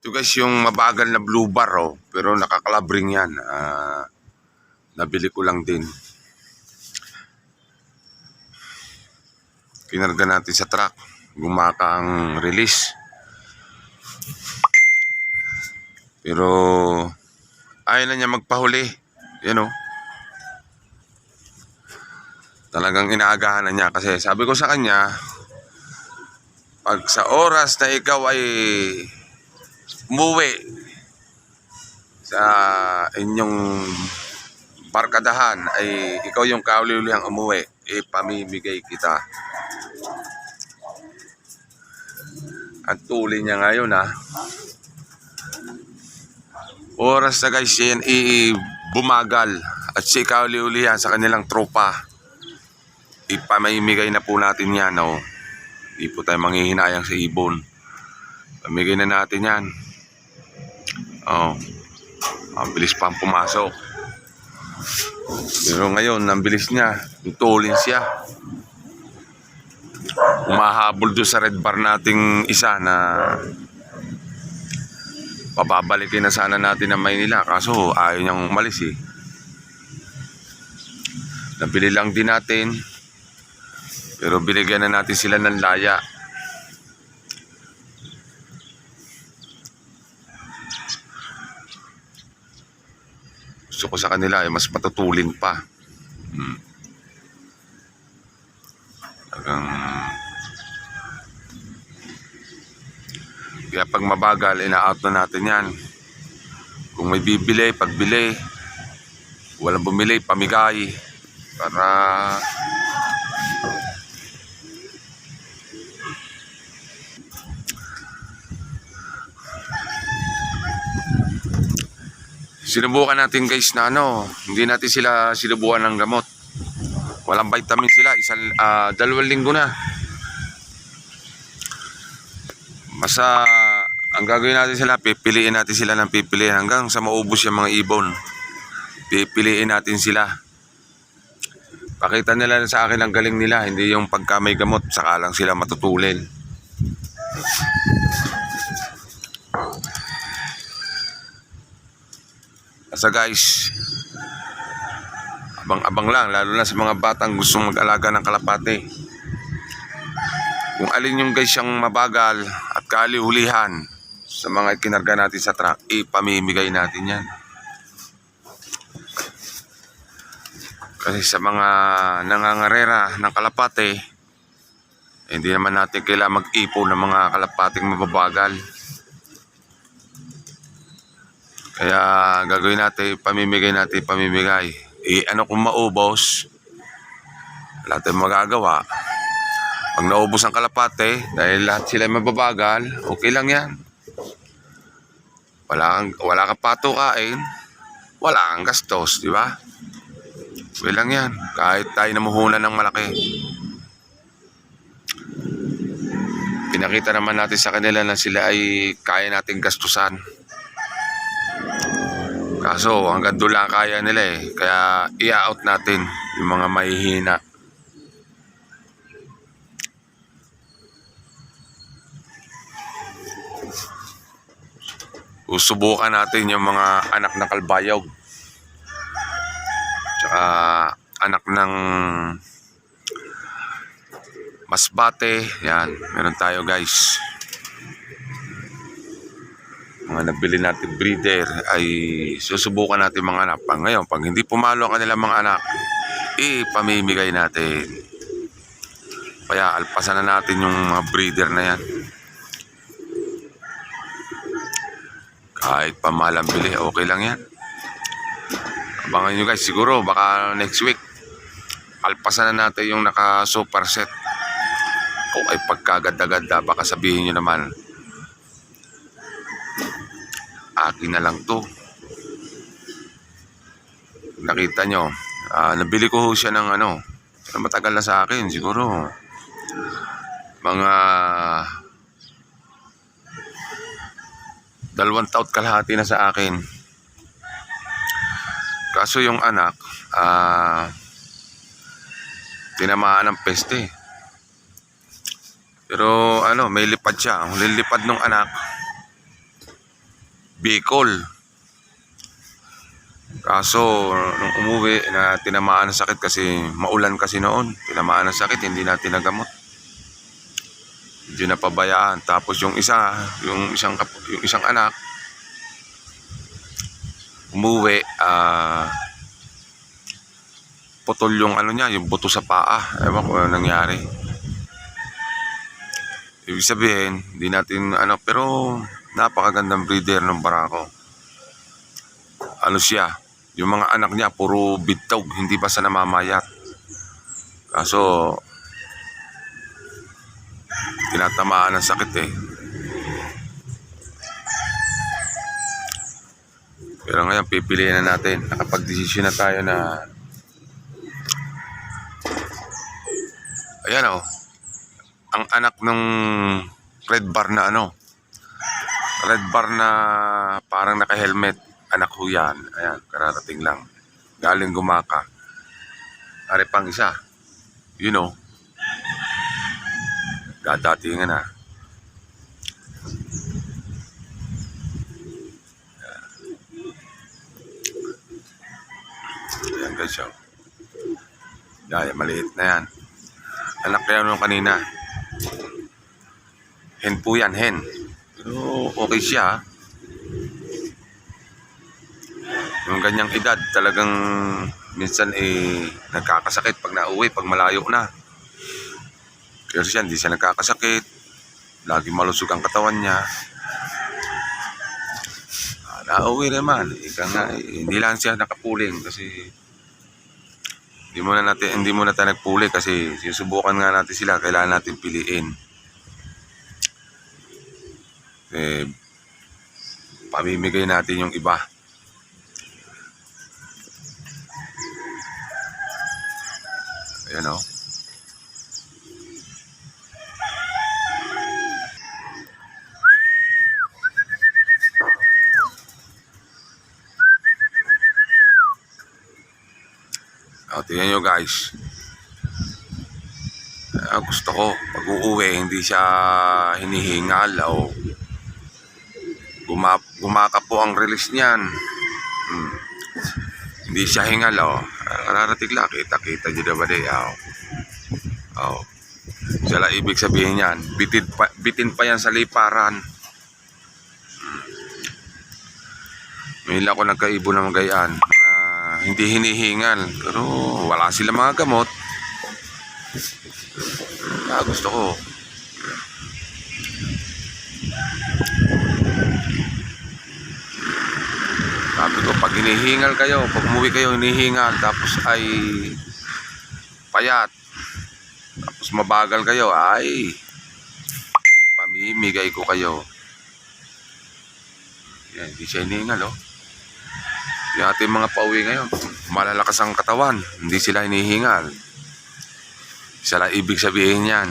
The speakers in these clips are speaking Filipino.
Ito guys yung mabagal na blue bar oh, pero nakakalabring yan. Ah, nabili ko lang din. Kinarga natin sa truck. Gumaka ang release. Pero ayaw na niya magpahuli. Yan oh. Talagang inaagahan na niya kasi sabi ko sa kanya, pag sa oras na ikaw ay umuwi sa inyong barkadahan ay ikaw yung kaulilihang umuwi, ipamimigay kita. At tuli niya ngayon ha. Oras na guys yan bumagal at si kauliulihan sa kanilang tropa. Ipamimigay na po natin yan oh. Hindi po tayo manghihinayang sa ibon. Pamigay na natin yan. Oh. Ang bilis pa ang pumasok. Pero ngayon, ang bilis niya. Tutulin siya. Umahabol doon sa red bar nating isa na pababalikin na sana natin ang Maynila. Kaso ayaw niyang umalis eh. Nabili lang din natin. Pero binigyan na natin sila ng laya. Gusto ko sa kanila ay mas matutulin pa. Hmm. Talagang... Kaya pag mabagal, ina-out na natin yan. Kung may bibili, pagbili. Walang bumili, pamigay. Para Sinubukan natin guys na ano, hindi natin sila sinubukan ng gamot. Walang vitamin sila, isang ah, dalawang linggo na. Masa ang gagawin natin sila, pipiliin natin sila ng pipiliin hanggang sa maubos yung mga ibon. Pipiliin natin sila. Pakita nila sa akin ang galing nila, hindi yung pagka may gamot, saka lang sila matutulin. Asa guys, abang-abang lang, lalo na sa mga batang gustong mag-alaga ng kalapate. Kung alin yung guys yung mabagal at kalihulihan sa mga kinarga natin sa truck, ipamimigay natin yan. Kasi sa mga nangangarera ng kalapate, hindi naman natin kailangan mag-ipon ng mga kalapating mababagal. Kaya gagawin natin, pamimigay natin, pamimigay. Eh, ano kung maubos, wala tayong magagawa. Pag naubos ang kalapate, dahil lahat sila mababagal, okay lang yan. Wala kang, wala kang patukain, wala kang gastos, di ba? Okay lang yan. Kahit tayo namuhunan ng malaki. Pinakita naman natin sa kanila na sila ay kaya nating gastusan. Kaso hanggang doon lang kaya nila eh. Kaya i-out natin yung mga mahihina. Susubukan natin yung mga anak na kalbayog. Tsaka anak ng masbate. Yan, meron tayo guys mga nabili natin breeder ay susubukan natin mga anak. Pag ngayon, pag hindi pumalo ang kanilang mga anak, ipamimigay natin. Kaya alpasan na natin yung mga breeder na yan. Kahit pamalang bili, okay lang yan. Abangan nyo guys, siguro baka next week, alpasan na natin yung naka super set. Kung ay pagkaganda-ganda, baka sabihin nyo naman, akin na lang to. Nakita nyo ah, nabili ko siya ng ano matagal na sa akin siguro mga dalawang taot kalahati na sa akin. Kaso yung anak ah, tinamaan ng peste. Pero ano may lipad siya. Lilipad ng anak Bicol. Kaso, nung umuwi, na tinamaan ng sakit kasi maulan kasi noon. Tinamaan ng sakit, hindi natin nagamot. Hindi napabayaan. Tapos yung isa, yung isang, yung isang anak, umuwi, ah, putol yung ano niya, yung buto sa paa. Ewan ko ano nangyari. Ibig sabihin, hindi natin ano, pero napakagandang breeder ng barako. Ano siya, yung mga anak niya, puro bitog, hindi basta namamayat. Kaso, tinatamaan ng sakit eh. Pero ngayon, pipiliin na natin. Nakapag-desisyon na tayo na Ayan oh. Ang anak ng red bar na ano. Red bar na parang naka-helmet. Anak ho yan. Ayan, kararating lang. Galing gumaka. Ari pang isa. You know. Dadatingan na. Ayan guys, oh. Yan, maliit na yan. Anak kaya nung kanina. Hen po yan, hen. Pero okay siya. ah. Yung ganyang edad, talagang minsan eh nagkakasakit pag nauwi, pag malayo na. Pero siya, hindi siya nagkakasakit. Lagi malusog ang katawan niya. Ah, nauwi naman. Ika nga, eh, hindi lang siya nakapuling kasi hindi muna natin hindi muna tayo nagpuli kasi sinusubukan nga natin sila, kailangan natin piliin. Eh pamimigay natin yung iba. Ayan o. O, tingnan nyo guys. Ah, gusto ko, pag uuwi, hindi siya hinihingal o guma gumaka po ang release niyan. Hmm. Hindi siya hingal o. Kararating lang, kita-kita na ba di? O. O. Sila ibig sabihin yan. Bitin pa, bitin pa yan sa liparan. Hmm. May ako nagkaibo ng gayaan na hindi hinihingal. Pero wala sila mga gamot. Ah, gusto ko. Sabi ko, pag hinihingal kayo, pag umuwi kayo hinihingal, tapos ay payat, tapos mabagal kayo, ay pamimigay ko kayo. Yan, hindi siya hinihingal, oh. Yung ating mga pauwi ngayon, malalakas ang katawan, hindi sila hinihingal. Isa lang ibig sabihin yan.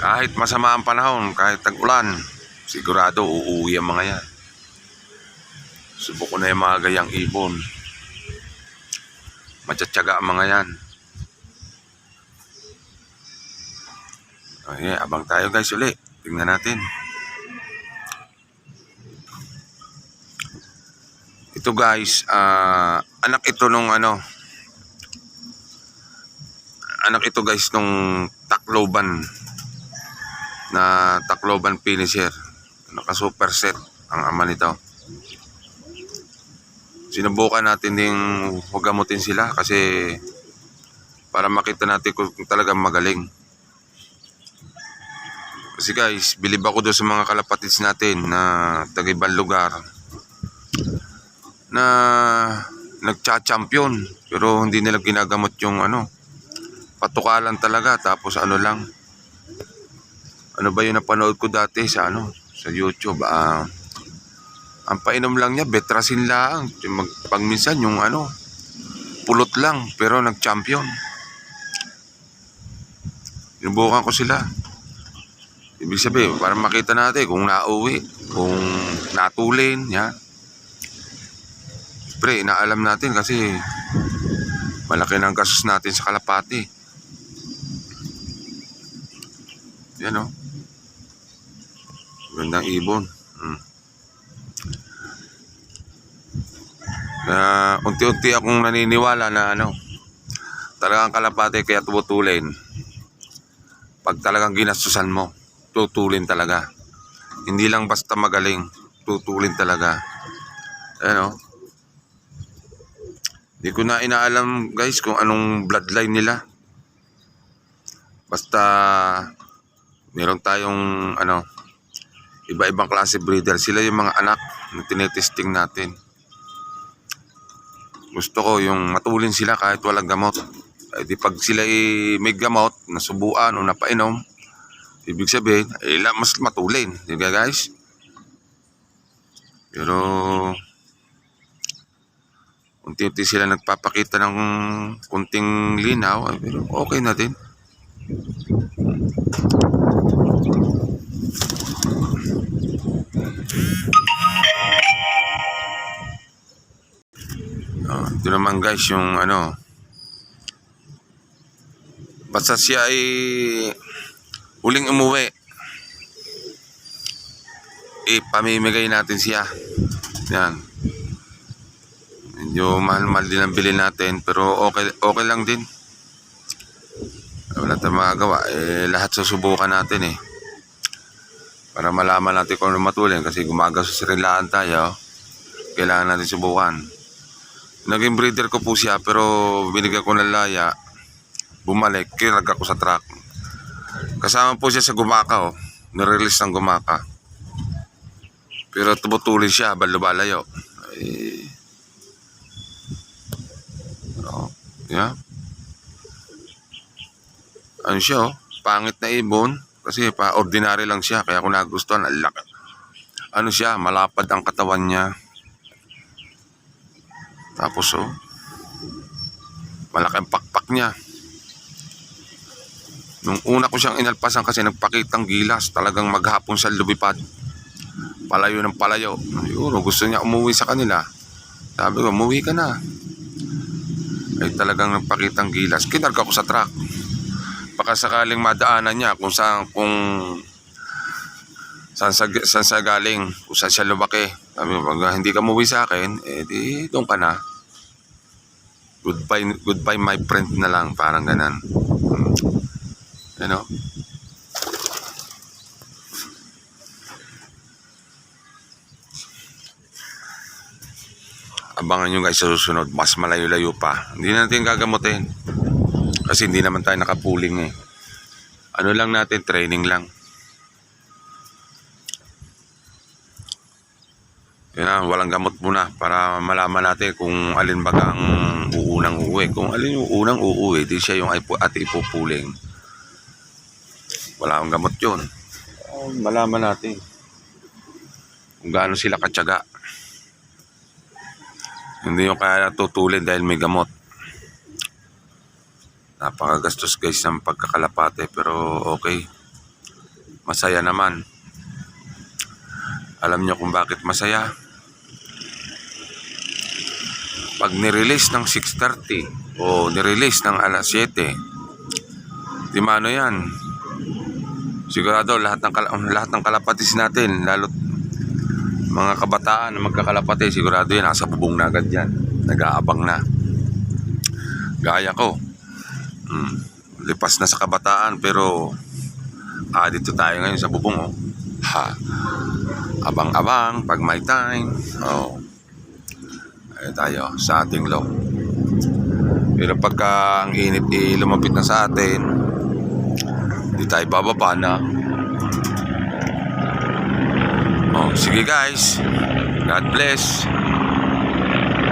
Kahit masama ang panahon, kahit tag-ulan, sigurado uuwi ang mga yan. Subok ko na yung mga gayang ibon. Matsatsaga ang mga yan. Okay, abang tayo guys uli. Tingnan natin. Ito guys, ah, anak ito nung ano, anak ito guys nung Tacloban na Tacloban finisher. Naka super set ang ama nito. Sinubukan natin ding huwag gamutin sila kasi para makita natin kung talagang magaling. Kasi guys, bilib ako doon sa mga kalapatids natin na taga ibang lugar na nagcha-champion pero hindi nila ginagamot yung ano patukalan talaga tapos ano lang ano ba yung napanood ko dati sa ano sa YouTube ah ang painom lang niya betrasin lang mag, pag minsan yung ano pulot lang pero nag-champion Sinubukan ko sila ibig sabihin para makita natin kung nauwi kung natulin yan Pre, inaalam natin kasi malaki ng gastos natin sa kalapati. Yan o. Magandang ibon. Hmm. Kaya unti-unti akong naniniwala na ano, talagang kalapate kaya tumutulin. Pag talagang ginastusan mo, tutulin talaga. Hindi lang basta magaling, tutulin talaga. Ano? Hindi ko na inaalam guys kung anong bloodline nila. Basta meron tayong ano iba-ibang klase breeder. Sila yung mga anak na tinetesting natin. Gusto ko yung matulin sila kahit walang gamot. Eh di pag sila ay may gamot, nasubuan o napainom, ibig sabihin, eh, mas matulin. Di ba guys? Pero unti-unti sila nagpapakita ng kunting linaw, eh, pero okay na din. Oh, ito naman guys yung ano. Basta siya ay huling umuwi ipamimigay natin siya. Yan. Medyo mahal-mahal din ang bilhin natin pero okay, okay lang din. Wala tayong magagawa. Eh lahat susubukan natin eh. Para malaman natin kung ano matulin kasi gumagawa sa sirilaan tayo. Kailangan natin subukan Naging breeder ko po siya pero binigyan ko ng laya. Bumalik, kinarag ako sa truck. Kasama po siya sa gumaka oh. Nirelease ng gumaka. Pero tumutulin siya, balubalayo. Eh, oh, yeah. Ano siya oh, pangit na ibon. Kasi pa ordinary lang siya, kaya ako nagustuhan. Ang laki. Ano siya, malapad ang katawan niya. Tapos oh, malaking pakpak niya. Nung una ko siyang inalpasan kasi nagpakitang gilas, talagang maghapon siya lumipad. Palayo ng palayo. Siguro gusto niya umuwi sa kanila. Sabi ko, umuwi ka na. Ay talagang nagpakitang gilas. Kinarga ko sa truck. Baka sakaling madaanan niya kung saan, kung saan sa, saan sa galing, kung saan siya lumaki. Sabi ko, pag hindi ka umuwi sa akin, eh di doon ka na. Goodbye, goodbye my friend na lang, parang ganan. Hmm. Ano? Abangan nyo guys sa susunod, mas malayo-layo pa. Hindi natin gagamutin. Kasi hindi naman tayo nakapuling eh. Ano lang natin, training lang. Yan, walang gamot muna para malaman natin kung alin baga ang uunang uuwi. Kung alin yung unang uuwi, di siya yung ipo- at ipupuling. Wala akong gamot yun. Malaman natin kung gaano sila katyaga. Hindi yung kaya tutulin dahil may gamot. Napakagastos guys ng pagkakalapate pero okay. Masaya naman. Alam nyo kung bakit masaya? Pag nirelease ng 6.30 o nirelease ng alas 7, di mano yan. Sigurado lahat ng, lahat ng kalapatis natin, lalo mga kabataan na magkakalapate, sigurado yan, nasa bubong na agad yan. Nag-aabang na. Gaya ko. Mm, lipas na sa kabataan pero ah, dito tayo ngayon sa bubong oh. Ha abang-abang pag may time. Oh. Ayun tayo sa ating law. Pero pagka ang init eh, lumapit na sa atin, hindi tayo bababa na. Oh, sige guys. God bless.